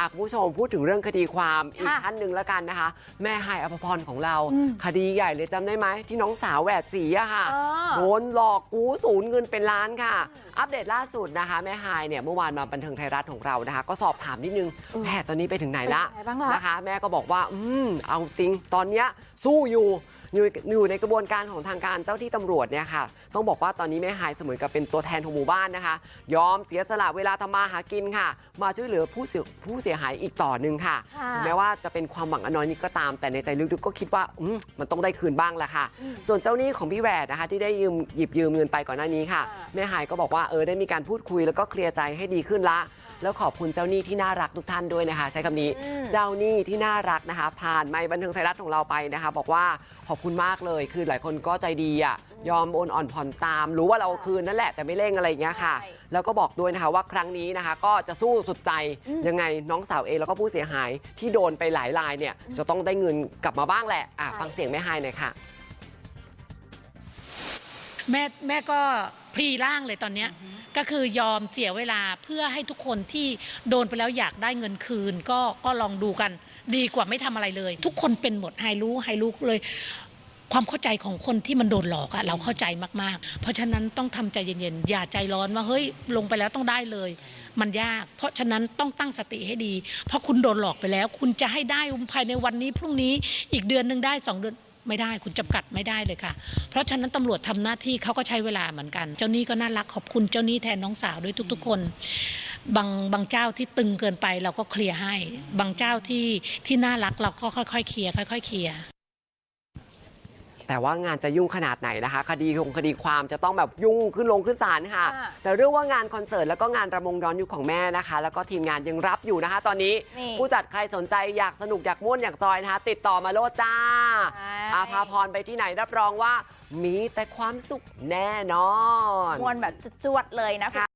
อะคุณผู้ชมพูดถึงเรื่องคดีความอีกค่ะท่านหนึ่งแล้วกันนะคะ แม่ไฮายอภพรของเราอืมคดีใหญ่เลยจำได้ไหมที่น้องสาวแหวดสีอะค่ะเออโดนหลอกกู้ศูนย์เงินเป็นล้านค่ะ อัปเดตล่าสุดนะคะ แม่ไฮายเนี่ยเมื่อวานมาบันเทิงไทยรัฐของเรานะคะ ก็สอบถามนิดนึงเออแม่ตอนนี้ไปถึงไหนละไปถึงไหนบ้างล่ะนะคะ แม่ก็บอกว่าอืมเอาจริงตอนเนี้ยสู้อยู่ อยู่อยู่ในกระบวนการของทางการเจ้าที่ตำรวจเนี่ยค่ะต้องบอกว่าตอนนี้แม่ไฮายเสมือนกับเป็นตัวแทนของหมู่บ้านนะคะ ยอมเสียสละเวลาทำมาหากินค่ะ มาช่วยเหลือผู้เสียผู้เสียหายอีกต่อหนึ่งค่ะค่ะถึงแม้ว่าจะเป็นความหวังอันน้อยนิดก็ตาม แต่ในใจลึกๆก็คิดว่าอืมมันต้องได้คืนบ้างแหละค่ะ ส่วนเจ้าหนี้ของพี่แหวดนะคะ ที่ได้ยืมหยิบยืมเงินไปก่อนหน้านี้ค่ะค่ะแม่หายก็บอกว่าเออได้มีการพูดคุยแล้วก็เคลียร์ใจให้ดีขึ้นละ แล้วขอบคุณเจ้าหนี้ที่น่ารักทุกท่านด้วยนะคะ ใช้คำนี้อืมเจ้าหนี้ที่น่ารักนะคะ ผ่านไมค์บันเทิงไทยรัฐของเราไปนะคะ บอกว่าขอบคุณมากเลยคือหลายคนก็ใจดีอะยอมโอนอ่อนผ่อนตาม รู้ว่าเราคืนนั่นแหละแต่ไม่เร่งอะไรอย่างเงี้ยค่ะใช่แล้วก็บอกด้วยนะคะว่าครั้งนี้นะคะ ก็จะสู้สุดใจอืมยังไงน้องสาวเองแล้วก็ผู้เสียหายที่โดนไปหลายรายเนี่ยจะต้องได้เงินกลับมาบ้างแหละอะใช่ฟังเสียงแม่ไฮายหน่อยค่ะแม่แม่ก็พรีร่างเลยตอนเนี้ย ก็คือยอมเสียเวลาเพื่อให้ทุกคนที่โดนไปแล้วอยากได้เงินคืน ก็ก็ลองดูกัน ดีกว่าไม่ทำอะไรเลย ทุกคนเป็นหมดไฮรู้ไฮรู้เลย ความเข้าใจของคนที่มันโดนหลอกอะเราเข้าใจมากๆ เพราะฉะนั้นต้องทำใจเย็นๆอย่าใจร้อนว่าเฮ้ยลงไปแล้วต้องได้เลยมันยาก เพราะฉะนั้นต้องตั้งสติให้ดี เพราะคุณโดนหลอกไปแล้ว คุณจะให้ได้ภายในวันนี้พรุ่งนี้อีกเดือนหนึ่งได้สองเดือน ไม่ได้คุณจำกัดไม่ได้เลยค่ะ เพราะฉะนั้นตำรวจทำหน้าที่เขาก็ใช้เวลาเหมือนกัน เจ้าหนี้ก็น่ารักขอบคุณเจ้าหนี้แทนน้องสาวด้วยทุก ๆ คน บางบางเจ้าที่ตึงเกินไปเราก็เคลียร์ให้ บางเจ้าที่ที่น่ารักเราก็ค่อยๆเคลียร์ค่อย ๆ เคลียร์ แต่ว่างานจะยุ่งขนาดไหนนะคะ คดีคงคดีความจะต้องแบบยุ่งขึ้นลงขึ้นศาลค่ะค่ะ แต่เรื่องว่างานคอนเสิร์ตแล้วก็งานระมงย้อนยุคของแม่นะคะ แล้วก็ทีมงานยังรับอยู่นะคะ ตอนนี้นี่ ผู้จัดใครสนใจอยากสนุกอยากม่วนอยากจอยนะคะ ติดต่อมาโลดจ้าใช่อาภาพรไปที่ไหนรับรองว่ามีแต่ความสุขแน่นอน มวลแบบจวดๆเลยนะคะ